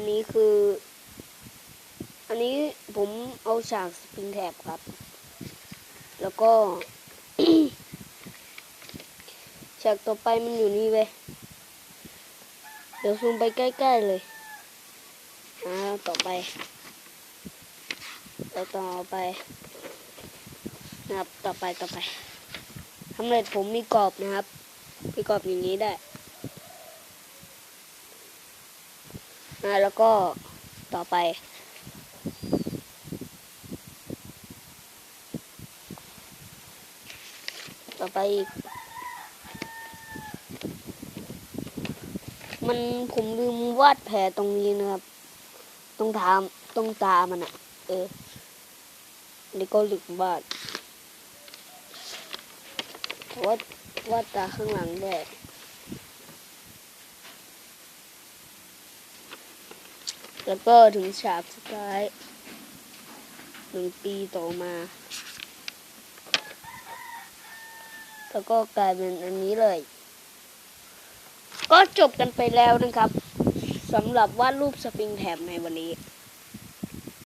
อันนี้คือ อันนี้ผมเอาฉากสปริงแท็บครับ แล้วก็ ฉากต่อไปมันอยู่นี่เว้ยเดี๋ยวซูมไปใกล้ ๆ เลยอ่าต่อไปต่อไปนะครับต่อไปต่อไปสำเร็จผมมีกรอบนะครับ มีกรอบอย่างนี้ได้ อ่าแล้วก็ต่อไป ต่อไปอีก มันผมลืมวาดแผลตรงนี้นะครับ ตรงทามตรงตามันอะเออนนี่ก็ลืมวาดวาดวาดตาข้างหลังด้วย แล้วก็ถึงฉากสุดท้ายหนึ่งปีต่อมา แล้วก็กลายเป็นอันนี้เลย ก็จบกันไปแล้วนะครับสำหรับวาดรูปสปริงแถมในวันนี้